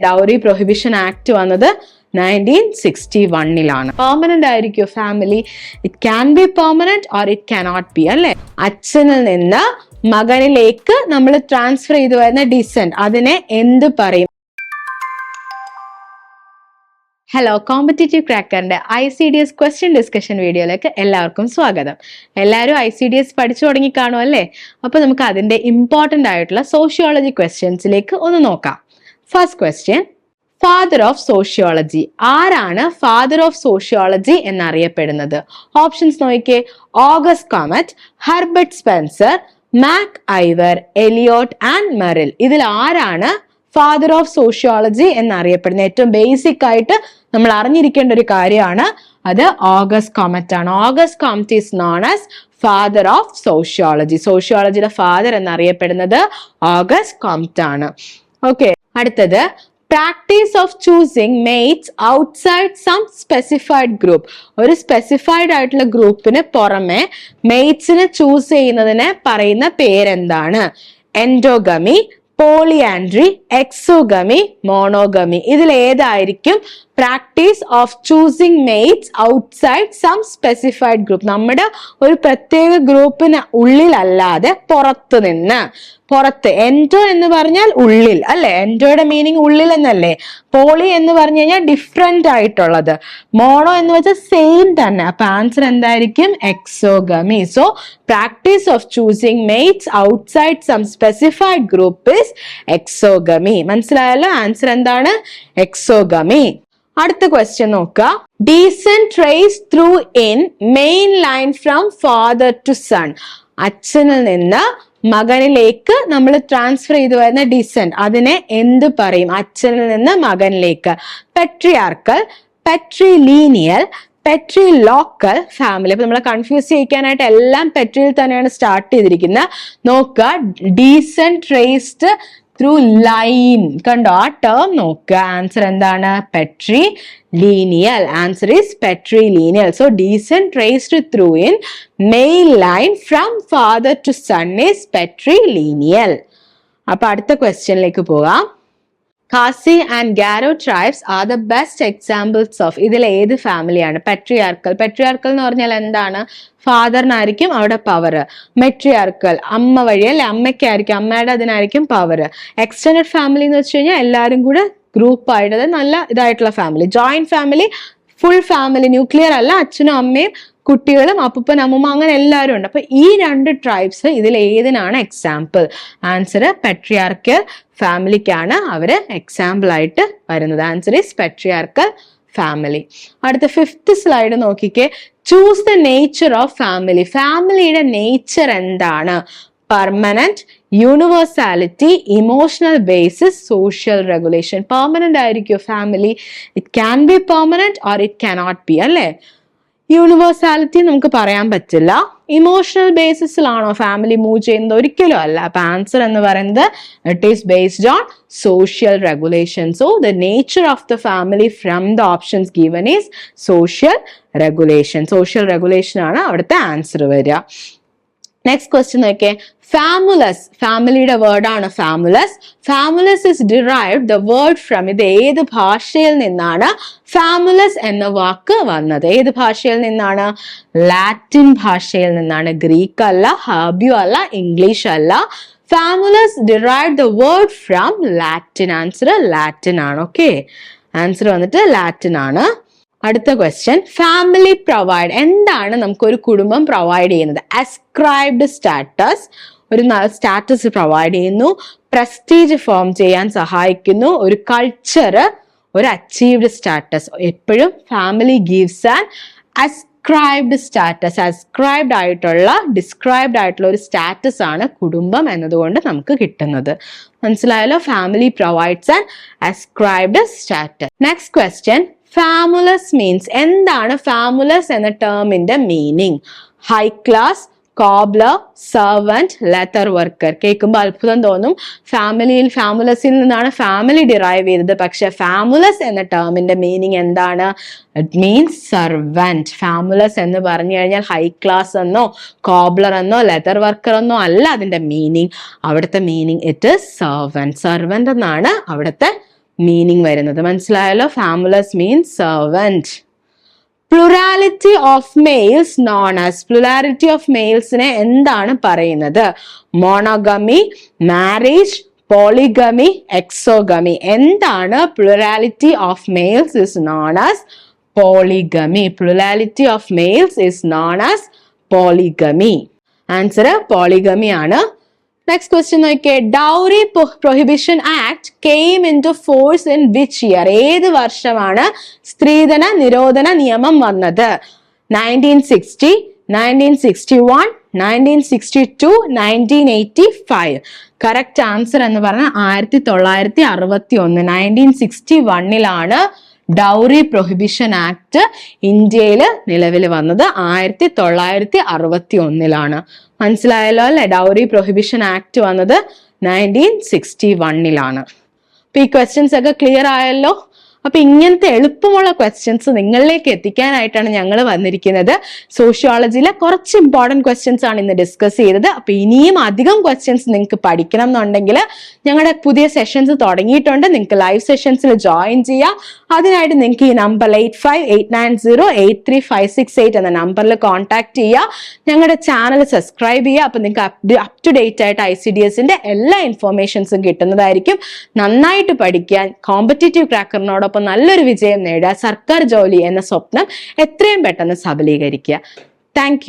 Dowry prohibition act വന്നത് nineteen sixty വണ്ണിലാണ് permanent ആയിരിക്കും family it can be permanent or it cannot be അല്ലെ? അച്ഛനിൽ നിന്ന് മകനിലേക്ക് നമ്മൾ ട്രാൻസ്ഫർ ചെയ്തു വരുന്ന ഡിസെന്റ് അതിനെ എന്ത് പറയും? Hello competitive ക്രാക്കറിന്റെ I C D S question discussion വീഡിയോയിലേക്ക് എല്ലാവർക്കും സ്വാഗതം. എല്ലാവരും ഐ സി ഡി എസ് പഠിച്ചു തുടങ്ങി കാണുമല്ലേ അപ്പൊ നമുക്ക് അതിന്റെ ഇമ്പോർട്ടന്റ് ആയിട്ടുള്ള സോഷ്യോളജി ക്വസ്റ്റ്യൻസിലേക്ക് ഒന്ന് നോക്കാം. First question father of sociology ആരാണ് ഫാദർ ഓഫ് സോഷ്യോളജി എന്നറിയപ്പെടുന്നത്? ഓപ്ഷൻസ് നോക്കിയേ August Comte Herbert Spencer MacIver Elliott and Merrill ഇതിൽ ആരാണ് ഫാദർ ഓഫ് സോഷ്യോളജി എന്നറിയപ്പെടുന്നത്? ഏറ്റവും ബേസിക് ആയിട്ട് നമ്മൾ അറിഞ്ഞിരിക്കേണ്ട ഒരു കാര്യമാണ്. അത് ഓഗസ്റ്റ് കോമറ്റ് ആണ്. August Comte is known as father of sociology സോഷ്യോളജിയുടെ father എന്നറിയപ്പെടുന്നത് ഓഗസ്റ്റ് കോമറ്റ് ആണ്. ഓക്കെ അടുത്തത് practice of choosing mates outside some specified group ഒരു സ്പെസിഫൈഡ് ആയിട്ടുള്ള ഗ്രൂപ്പിന് പുറമെ മെയ്റ്റ്സിനെ ചൂസ് ചെയ്യുന്നതിന് പറയുന്ന പേരെന്താണ്? എൻഡോഗമി പോളിയാൻഡ്രി എക്സോഗമി മോണോഗമി ഇതിൽ ഏതായിരിക്കും practice of choosing mates outside some specified group നമ്മുടെ ഒരു പ്രത്യേക ഗ്രൂപ്പിന് ഉള്ളിലല്ലാതെ പുറത്തു നിന്ന് പുറത്ത് എൻഡോ എന്ന് പറഞ്ഞാൽ ഉള്ളിൽ അല്ലെ? എൻഡോയുടെ മീനിങ് ഉള്ളിൽ എന്നല്ലേ? പോളി എന്ന് പറഞ്ഞു കഴിഞ്ഞാൽ ഡിഫറെന്റ് ആയിട്ടുള്ളത്. മോണോ എന്ന് വെച്ചാൽ സെയിം തന്നെ. അപ്പൊ ആൻസർ എന്തായിരിക്കും? Exogamy so practice of choosing mates outside some specified group is exogamy മനസ്സിലായല്ലോ? ആൻസർ എന്താണ്? എക്സോഗമി അടുത്ത ക്വസ്റ്റ്യൻ നോക്കുക descent trace through in main line from father to son അച്ഛനിൽ നിന്ന് മകനിലേക്ക് നമ്മൾ ട്രാൻസ്ഫർ ചെയ്തു വരുന്ന ഡിസെന്റ് അതിനെ എന്ത് പറയും? അച്ഛനിൽ നിന്ന് മകനിലേക്ക്. Patriarchal patrilineal patrilocal family അപ്പൊ നമ്മളെ കൺഫ്യൂസ് ചെയ്യിക്കാനായിട്ട് എല്ലാം പെട്രിയിൽ തന്നെയാണ് സ്റ്റാർട്ട് ചെയ്തിരിക്കുന്നത് നോക്കുക ഡീസെന്റ് ട്രേസ്ഡ് ത്രൂ ലൈൻ കണ്ടോ? ആ ടേം നോക്കുക ആൻസർ എന്താണ്? Patrilineal answer is patrilineal so descent traced through in main line from father to son is patrilineal അപ്പൊ അടുത്ത ക്വസ്റ്റ്യനിലേക്ക് പോകാം. Khasi and Garo tribes are the best examples of ഇതിൽ ഏത് ഫാമിലിയാണ് പെട്രിയാർക്കൽ പെട്രിയാർക്കൽ എന്ന് പറഞ്ഞാൽ എന്താണ്? ഫാദറിനായിരിക്കും അവിടെ പവർ മെട്രിയാർക്കൽ അമ്മ വഴി അല്ലെ? അമ്മയ്ക്കായിരിക്കും. അമ്മയുടെ അതിനായിരിക്കും പവർ എക്സ്റ്റൻഡഡ് ഫാമിലി എന്ന് വെച്ച് കഴിഞ്ഞാൽ എല്ലാവരും കൂടെ ഗ്രൂപ്പ് ആയിട്ട് നല്ല ഇതായിട്ടുള്ള family joint family full family nuclear അല്ല. അച്ഛനും അമ്മയും കുട്ടികളും അപ്പൂപ്പൻ അമ്മൂമ്മ അങ്ങനെ എല്ലാവരും ഉണ്ട്. അപ്പൊ ഈ രണ്ട് ട്രൈബ്സ് ഇതിൽ ഏതിനാണ് എക്സാമ്പിൾ ആൻസർ പെട്രിയാർക്കൽ ഫാമിലിക്കാണ് അവർ എക്സാമ്പിൾ ആയിട്ട് വരുന്നത്. Answer is patriarchal family. അടുത്ത ഫിഫ്ത്ത് സ്ലൈഡ് നോക്കിക്കേ. Choose the nature of family. ഫാമിലിയുടെ നേച്ചർ എന്താണ്? Permanent universality emotional basis social regulation. Permanent ആയിരിക്കും family? It can be permanent or it cannot be അല്ലേ? യൂണിവേഴ്സാലിറ്റി നമുക്ക് പറയാൻ പറ്റില്ല. ഇമോഷണൽ ബേസിസിലാണോ ഫാമിലി മൂവ് ചെയ്യുന്നത്? ഒരിക്കലും അല്ല. അപ്പൊ ആൻസർ എന്ന് പറയുന്നത് it is based on social regulation so the nature of the family from the options given is social regulation social regulation ആണ് അവിടുത്തെ ആൻസർ വരിക. നെക്സ്റ്റ് ക്വസ്റ്റ്യൻ നോക്കിയേ. ഫാമുലസ് ഫാമിലിയുടെ വേർഡാണ് famulus famulus is derive the word from ഇത് ഏത് ഭാഷയിൽ നിന്നാണ് ഫാമുലസ് എന്ന വാക്ക് വന്നത്? ഏത് ഭാഷയിൽ നിന്നാണ്? ലാറ്റിൻ ഭാഷയിൽ നിന്നാണ്. ഗ്രീക്ക് അല്ല ഹാബ്യു അല്ല ഇംഗ്ലീഷ് അല്ല. Famulus derive the word from Latin answer Latin ആണ് ഓക്കെ ആൻസർ വന്നിട്ട് ലാറ്റിൻ ആണ്. അടുത്ത ക്വസ്റ്റ്യൻ ഫാമിലി പ്രൊവൈഡ് എന്താണ് നമുക്ക് ഒരു കുടുംബം പ്രൊവൈഡ് ചെയ്യുന്നത്? അസ്ക്രൈബ്ഡ് സ്റ്റാറ്റസ് ഒരു സ്റ്റാറ്റസ് പ്രൊവൈഡ് ചെയ്യുന്നു. പ്രസ്റ്റീജ് ഫോം ചെയ്യാൻ സഹായിക്കുന്നു. ഒരു കൾച്ചർ ഒരു അച്ചീവ്ഡ് സ്റ്റാറ്റസ് എപ്പോഴും family gives an ascribed status ascribed ആയിട്ടുള്ള ഡിസ്ക്രൈബ്ഡ് ആയിട്ടുള്ള ഒരു സ്റ്റാറ്റസ് ആണ് കുടുംബം എന്നതുകൊണ്ട് നമുക്ക് കിട്ടുന്നത്. മനസ്സിലായല്ലോ? Family provides an ascribed status next question famulus means എന്താണ് ഫാമുലസ് എന്ന ടേമിന്റെ meaning high class cobbler servant leather worker കേൾക്കുമ്പോൾ അത്ഭുതം തോന്നും. ഫാമിലിയിൽ ഫാമുലസിൽ നിന്നാണ് ഫാമിലി ഡിറൈവ് ചെയ്തത്. പക്ഷെ ഫാമുലസ് എന്ന ടേമിന്റെ മീനിങ് എന്താണ്? ഇറ്റ് മീൻസ് സെർവന്റ് ഫാമുലസ് എന്ന് പറഞ്ഞു കഴിഞ്ഞാൽ ഹൈ ക്ലാസ് എന്നോ കോബ്ലർ എന്നോ ലെതർ വർക്കർ എന്നോ അല്ല അതിന്റെ മീനിങ് അവിടുത്തെ meaning it is servant servant എന്നാണ് അവിടുത്തെ മീനിങ് വരുന്നത്. മനസ്സിലായല്ലോ? Famulus means servant plurality of males known as plurality of മെയിൽസിനെ എന്താണ് പറയുന്നത്? മോണോഗമി മാരേജ് പോളിഗമി എക്സോഗമി എന്താണ് plurality of males is known as polygamy plurality of males is known as polygamy answer polygamy ആണ് next question നോക്കിയേ. Dowry prohibition act came into force in which year ഏത് വർഷമാണ് സ്ത്രീധന നിരോധന നിയമം വന്നത്? Nineteen sixty nineteen sixty one nineteen sixty two nineteen eighty five correct answer എന്ന് പറഞ്ഞാൽ ആയിരത്തി തൊള്ളായിരത്തി അറുപത്തി ഒന്ന് നയന്റീൻ സിക്സ്റ്റി വണ്ണിലാണ് ഡൗറി പ്രൊഹിബിഷൻ ആക്ട് ഇന്ത്യയിൽ നിലവിൽ വന്നത് ആയിരത്തി തൊള്ളായിരത്തി അറുപത്തി ഒന്നിലാണ് മനസ്സിലായല്ലോ അല്ലെ? ഡൗറി പ്രൊഹിബിഷൻ ആക്ട് വന്നത് നയന്റീൻ സിക്സ്റ്റി വണ്ണിലാണ് അപ്പൊ ഈ ക്വസ്റ്റ്യൻസ് ഒക്കെ ക്ലിയർ ആയല്ലോ? അപ്പൊ ഇങ്ങനത്തെ എളുപ്പമുള്ള ക്വസ്റ്റ്യൻസ് നിങ്ങളിലേക്ക് എത്തിക്കാനായിട്ടാണ് ഞങ്ങൾ വന്നിരിക്കുന്നത്. സോഷ്യോളജിയിലെ കുറച്ച് ഇമ്പോർട്ടന്റ് ക്വസ്റ്റ്യൻസ് ആണ് ഇന്ന് ഡിസ്കസ് ചെയ്തത്. അപ്പൊ ഇനിയും അധികം ക്വസ്റ്റ്യൻസ് നിങ്ങൾക്ക് പഠിക്കണം എന്നുണ്ടെങ്കിൽ ഞങ്ങളുടെ പുതിയ സെഷൻസ് തുടങ്ങിയിട്ടുണ്ട്. നിങ്ങൾക്ക് ലൈവ് സെഷൻസിൽ ജോയിൻ ചെയ്യാം. അതിനായിട്ട് നിങ്ങൾക്ക് ഈ number eight five eight nine zero eight three five six eight എന്ന നമ്പറിൽ കോൺടാക്ട് ചെയ്യുക ഞങ്ങളുടെ ചാനൽ സബ്സ്ക്രൈബ് ചെയ്യുക അപ്പൊ നിങ്ങൾക്ക് അപ് ടു ഡേറ്റ് ആയിട്ട് ഐ സി ഡി എസിന്റെ എല്ലാ ഇൻഫർമേഷൻസും കിട്ടുന്നതായിരിക്കും. നന്നായിട്ട് പഠിക്കാൻ കോമ്പറ്റേറ്റീവ് ക്രാക്കറിനോടൊപ്പം നല്ലൊരു വിജയം നേടുക സർക്കാർ ജോലി എന്ന സ്വപ്നം എത്രയും പെട്ടെന്ന് സബലീകരിക്കുക. താങ്ക്